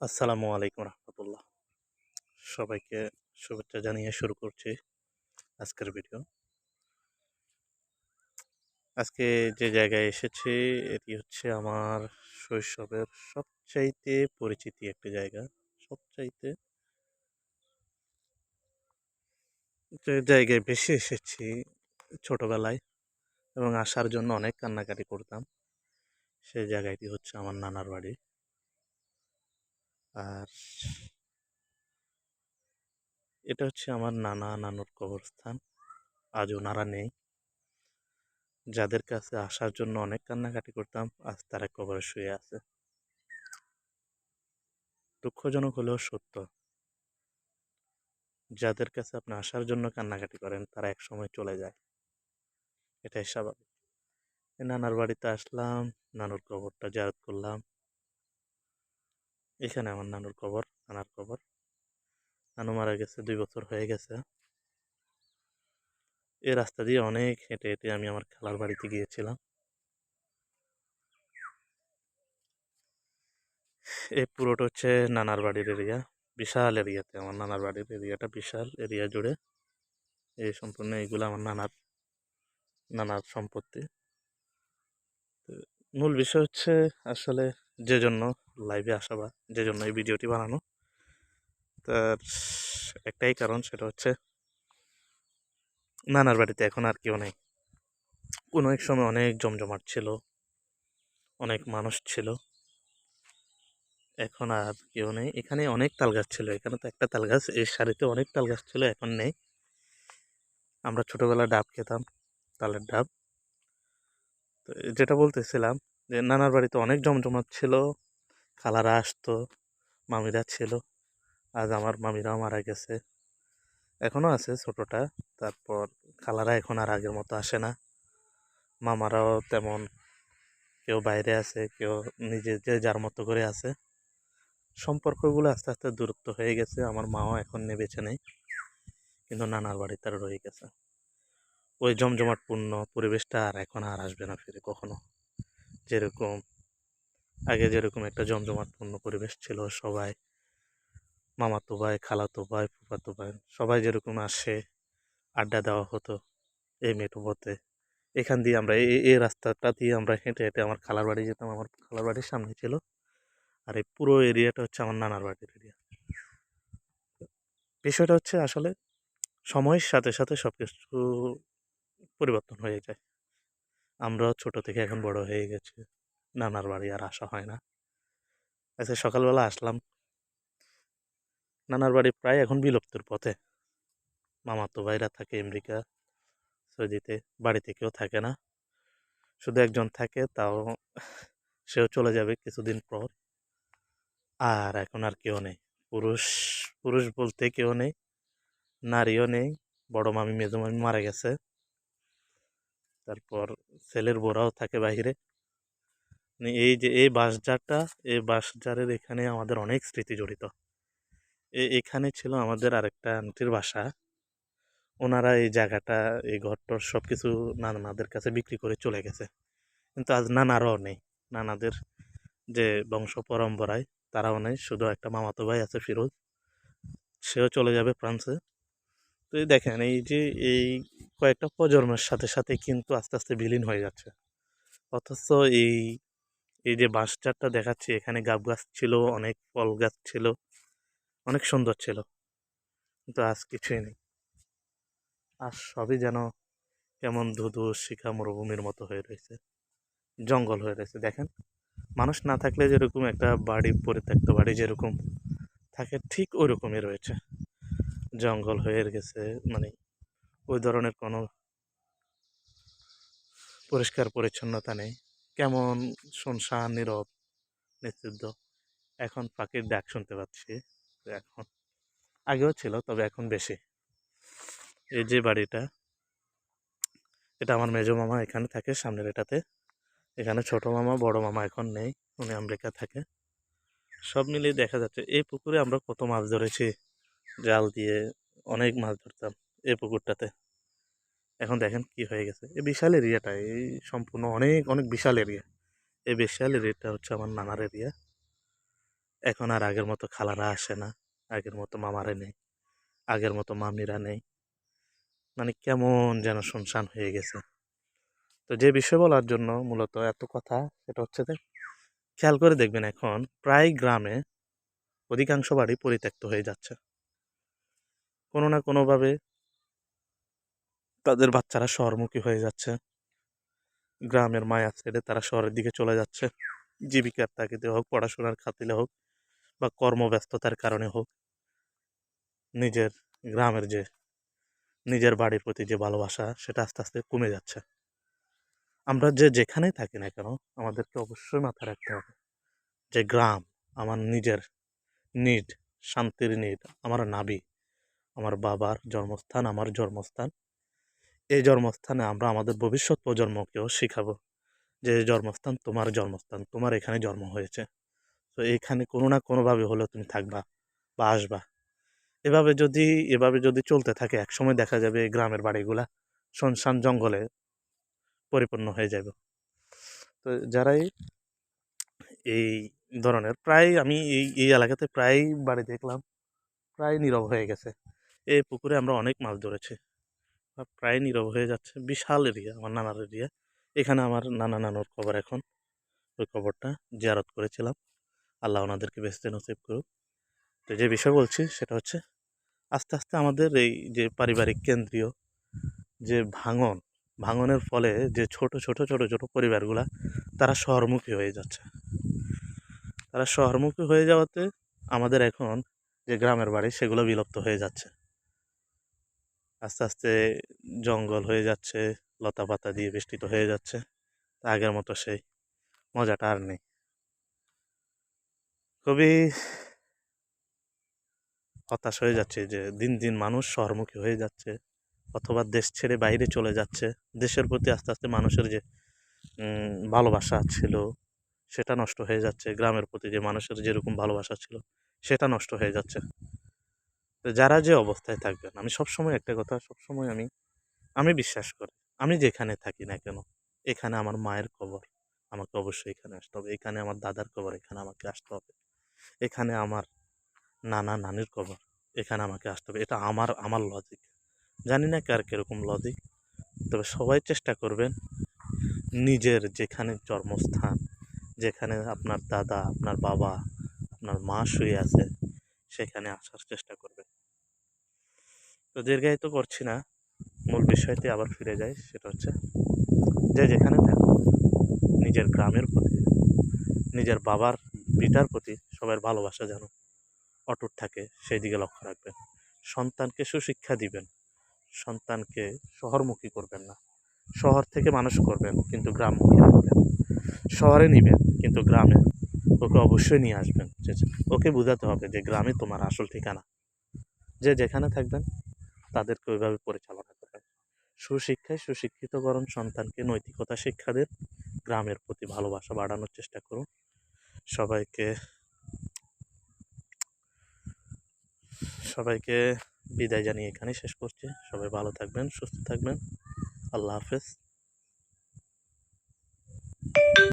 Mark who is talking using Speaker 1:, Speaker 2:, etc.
Speaker 1: আসসালামু আলাইকুম রহমতুল্লাহ। সবাইকে শুভেচ্ছা জানিয়ে শুরু করছি আজকের ভিডিও। আজকে যে জায়গায় এসেছি, এটি হচ্ছে আমার শৈশবের সবচাইতে পরিচিতি একটি জায়গা। সবচাইতে যে জায়গায় বেশি এসেছি ছোটবেলায় এবং আসার জন্য অনেক কান্নাকাটি করতাম সেই জায়গাটি হচ্ছে আমার নানার বাড়ি। আর এটা হচ্ছে আমার নানা নানুর কবরস্থান। আজ ওনারা নেই। যাদের কাছে আসার জন্য অনেক কান্নাকাটি করতাম, আজ তারা কবরে শুয়ে আছে। দুঃখজনক হলেও সত্য। যাদের কাছে আপনি আসার জন্য কান্নাকাটি করেন, তারা এক সময় চলে যায়। এটাই স্বাভাবিক। নানার বাড়িতে আসলাম, নানুর কবরটা জারত করলাম। এখানে আমার নানুর কবর, নানার কবর। নানু মারা গেছে, দুই বছর হয়ে গেছে। এই রাস্তা দিয়ে অনেক হেঁটে হেঁটে আমি আমার খালার বাড়িতে গিয়েছিলাম। এই পুরোটা হচ্ছে নানার বাড়ির এরিয়া বিশাল এরিয়াতে আমার নানার বাড়ির এরিয়াটা বিশাল এরিয়া জুড়ে। এই সম্পূর্ণ এইগুলো আমার নানার নানার সম্পত্তি। মূল বিষয় হচ্ছে আসলে যে জন্য লাইভে আসা যে জন্য এই ভিডিওটি বানানো। তার একটাই কারণ সেটা হচ্ছে নানার বাড়িতে এখন আর কেউ নেই। কোনো এক সময় অনেক জমজমাট ছিল, অনেক মানুষ ছিল। এখন আর কেউ নেই। এখানে অনেক তাল গাছ ছিল, এখানে তো একটা তাল গাছ এই সারিতে অনেক তাল গাছ ছিল, এখন নেই। আমরা ছোটোবেলা ডাব খেতাম, তালের ডাব। তো যেটা বলতেছিলাম যে, নানার বাড়িতে অনেক জমজমাট ছিল খালারা আসতো, মামিরা ছিল। আজ আমার মামিরাও মারা গেছে। এখনও আছে ছোটোটা। তারপর খালারা এখন আর আগের মতো আসে না। মামারাও তেমন কেউ বাইরে আছে, কেউ নিজে যে যার মতো করে আছে। সম্পর্কগুলো আস্তে আস্তে দূরত্ব হয়ে গেছে। আমার মাও এখন নিয়ে বেছে নেই, কিন্তু নানার বাড়ি তার রয়ে গেছে। ওই জমজমাটপূর্ণ পরিবেশটা আর এখন আর আসবে না ফিরে কখনো। যেরকম আগে যেরকম একটা জমজমাটপূর্ণ পরিবেশ ছিল, সবাই মামাতো ভাই, খালাতো ভাই, ফুফাতো ভাই, সবাই যেরকম আসে, আড্ডা দেওয়া হতো এই মেঠো পথে। এখান দিয়ে আমরা এই এই রাস্তাটা দিয়ে আমরা হেঁটে হেঁটে আমার খালার বাড়ি যেতাম, আমার খালার বাড়ির সামনে ছিল। আর এই পুরো এরিয়াটা হচ্ছে আমার নানার বাড়ির এরিয়া। বিষয়টা হচ্ছে আসলে সময়ের সাথে সাথে সব কিছু পরিবর্তন হয়ে যায়। আমরাও ছোট থেকে এখন বড় হয়ে গেছি। নানার বাড়ি আর আসা হয় না। আচ্ছা সকালবেলা আসলাম। নানার বাড়ি প্রায় এখন বিলুপ্তির পথে। মামাতো ভাইরা থাকে আমেরিকা, সৌদিতে, বাড়িতে কেউ থাকে না। শুধু একজন থাকে, তাও সেও চলে যাবে কিছুদিন পর। আর এখন আর কেউ নেই। পুরুষ পুরুষ বলতে কেউ নেই, নারীও নেই। বড় মামি, মেজো মামি মারা গেছে। তারপর ছেলের বোরাও থাকে বাহিরে এই যে, এই বাঁশঝাড়টা এই বাঁশঝাড়ের এখানে আমাদের অনেক স্মৃতি জড়িত। এখানে ছিল আমাদের আরেকটা আন্টির বাসা। ওনারা এই জায়গাটা, এই ঘরটর সব কিছু নানাদের কাছে বিক্রি করে চলে গেছে। কিন্তু আজ নানারও নেই। নানাদের যে বংশ পরম্পরায় তারাও নেই। শুধু একটা মামাতো ভাই আছে ফিরোজ। সেও চলে যাবে ফ্রান্সে। তো এই দেখেন, এই যে, এই কয়েকটা প্রজন্মের সাথে সাথে কিন্তু আস্তে আস্তে বিলীন হয়ে যাচ্ছে। অথচ এই এই যে বাঁশঝাড়টা দেখাচ্ছি, এখানে গাব গাছ ছিল, অনেক ফল গাছ ছিল, অনেক সুন্দর ছিল। কিন্তু আজ কিছুই নেই। আর সবই যেন কেমন ধুধু শিখা মরুভূমির মতো হয়ে রয়েছে, জঙ্গল হয়ে রয়েছে। দেখেন, মানুষ না থাকলে যেরকম একটা বাড়ি, পরিত্যক্ত বাড়ি যেরকম থাকে, ঠিক ওই রকমই রয়েছে। জঙ্গল হয়ে গেছে মানে ওই ধরনের কোনো পরিষ্কার পরিচ্ছন্নতা নেই। কেমন শুনশান নীরব নিস্তব্ধ এখন পাখির ডাক শুনতে পাচ্ছি। এখন আগেও ছিল, তবে এখন বেশি। এই যে বাড়িটা, এটা আমার মেজো মামা এখানে থাকে, সামনের এটাতে। এখানে ছোট মামা, বড় মামা এখন নেই, উনি আমেরিকা থাকে। সব মিলিয়ে দেখা যাচ্ছে, এই পুকুরে আমরা কত মাছ ধরেছি, জাল দিয়ে অনেক মাছ ধরতাম এই পুকুরটাতে। এখন দেখেন কি হয়ে গেছে। এই বিশাল এরিয়াটা এই সম্পূর্ণ অনেক অনেক বিশাল এরিয়া এই বিশাল এরিয়াটা হচ্ছে আমার নানার এরিয়া এখন আর আগের মতো খালারা আসে না। আগের মতো মামারা নেই। আগের মতো মামিরা নেই। মানে কেমন যেন শুনশান হয়ে গেছে। তো যে বিষয় বলার জন্য মূলত এত কথা, সেটা হচ্ছে যে, খেয়াল করে দেখবেন এখন প্রায় গ্রামে অধিকাংশ বাড়ি পরিত্যক্ত হয়ে যাচ্ছে। কোনো না কোনোভাবে তাদের বাচ্চারা শহরমুখী হয়ে যাচ্ছে। গ্রামের মায়া ছেড়ে তারা শহরের দিকে চলে যাচ্ছে। জীবিকার তাগিদে হোক, পড়াশোনার খাতিলে হোক বা কর্মব্যস্ততার কারণে হোক, নিজের গ্রামের যে, নিজের বাড়ির প্রতি যে ভালোবাসা, সেটা আস্তে আস্তে কমে যাচ্ছে। আমরা যে যেখানেই থাকি না কেন, আমাদেরকে অবশ্যই মাথায় রাখতে হবে যে গ্রাম আমার নিজের নিড শান্তির নিড আমার নাবি, আমার বাবার জন্মস্থান, আমার জন্মস্থান। এই জন্মস্থানে আমরা আমাদের ভবিষ্যৎ প্রজন্মকেও শিখাবো যে জন্মস্থান তোমার জন্মস্থান, তোমার এখানে জন্ম হয়েছে। তো এখানে কোনো না কোনোভাবে হলেও তুমি থাকবা বা আসবা। এভাবে যদি এভাবে যদি চলতে থাকে, একসময় দেখা যাবে গ্রামের বাড়িগুলা শুনশান জঙ্গলে পরিপূর্ণ হয়ে যাবে। তো যারাই এই ধরনের প্রায় আমি এই এই এলাকাতে প্রায় বাড়ি দেখলাম, প্রায় নীরব হয়ে গেছে। এই পুকুরে আমরা অনেক মাছ ধরেছি। প্রায় নীরব হয়ে যাচ্ছে। বিশাল এরিয়া, আমার নানার এরিয়া। এখানে আমার নানা নানুর কবর এখন। ওই কবরটা জিয়ারত করেছিলাম। আল্লাহ ওনাদেরকে বেসতে নসিব করুক। তো যে বিষয় বলছি, সেটা হচ্ছে আস্তে আস্তে আমাদের এই যে পারিবারিক কেন্দ্রীয় যে ভাঙন, ভাঙনের ফলে যে ছোট ছোট ছোট ছোট পরিবারগুলা, তারা শহরমুখী হয়ে যাচ্ছে। তারা শহরমুখী হয়ে যাওয়াতে আমাদের এখন যে গ্রামের বাড়ি, সেগুলো বিলুপ্ত হয়ে যাচ্ছে। আস্তে আস্তে জঙ্গল হয়ে যাচ্ছে লতা পাতা দিয়ে বেষ্টিত হয়ে যাচ্ছে। আগের মতো সেই মজাটা আর নেই। খুবই হতাশ হয়ে যাচ্ছে যে দিন দিন মানুষ শহরমুখী হয়ে যাচ্ছে অথবা দেশ ছেড়ে বাইরে চলে যাচ্ছে। দেশের প্রতি আস্তে আস্তে মানুষের যে ভালোবাসা ছিল সেটা নষ্ট হয়ে যাচ্ছে। গ্রামের প্রতি যে মানুষের যেরকম ভালোবাসা ছিল সেটা নষ্ট হয়ে যাচ্ছে। তো যারা যে অবস্থায় থাকবেন, আমি সবসময় একটা কথা, সবসময় আমি আমি বিশ্বাস করি। আমি যেখানে থাকি না কেন, এখানে আমার মায়ের কবর, আমাকে অবশ্যই এখানে আসতে হবে। এখানে আমার দাদার কবর, এখানে আমাকে আসতে হবে। এখানে আমার নানা নানির কবর, এখানে আমাকে আসতে হবে। এটা আমার আমার লজিক জানি না কার কীরকম লজিক তবে সবাই চেষ্টা করবেন নিজের যেখানে জন্মস্থান, যেখানে আপনার দাদা, আপনার বাবা, আপনার মা শুয়ে আছে, সেখানে আসার চেষ্টা তো দীর্ঘায়িত করছি না। মূল বিষয়তে আবার ফিরে যাই, সেটা হচ্ছে যে যেখানে থাকুন নিজের গ্রামের প্রতি, নিজের বাবার বিটার প্রতি সবার ভালোবাসা যেন অটুট থাকে, সেই দিকে লক্ষ্য রাখবেন। সন্তানকে সুশিক্ষা দিবেন, সন্তানকে শহরমুখী করবেন না। শহর থেকে মানুষ করবেন, কিন্তু গ্রামমুখী রাখবেন। শহরে নিবেন, কিন্তু গ্রামে ওকে অবশ্যই নিয়ে আসবেন। ওকে বোঝাতে হবে যে গ্রামে তোমার আসল ঠিকানা। যে যেখানে থাকবেন তাদেরকে ওইভাবে পরিচালনা করেন সুশিক্ষায় সুশিক্ষিত করুন সন্তানকে নৈতিকতা শিক্ষা দেন গ্রামের প্রতি ভালোবাসা বাড়ানোর চেষ্টা করুন। সবাইকে সবাইকে বিদায় জানিয়ে এখানে শেষ করছি। সবাই ভালো থাকবেন, সুস্থ থাকবেন। আল্লাহ হাফেজ।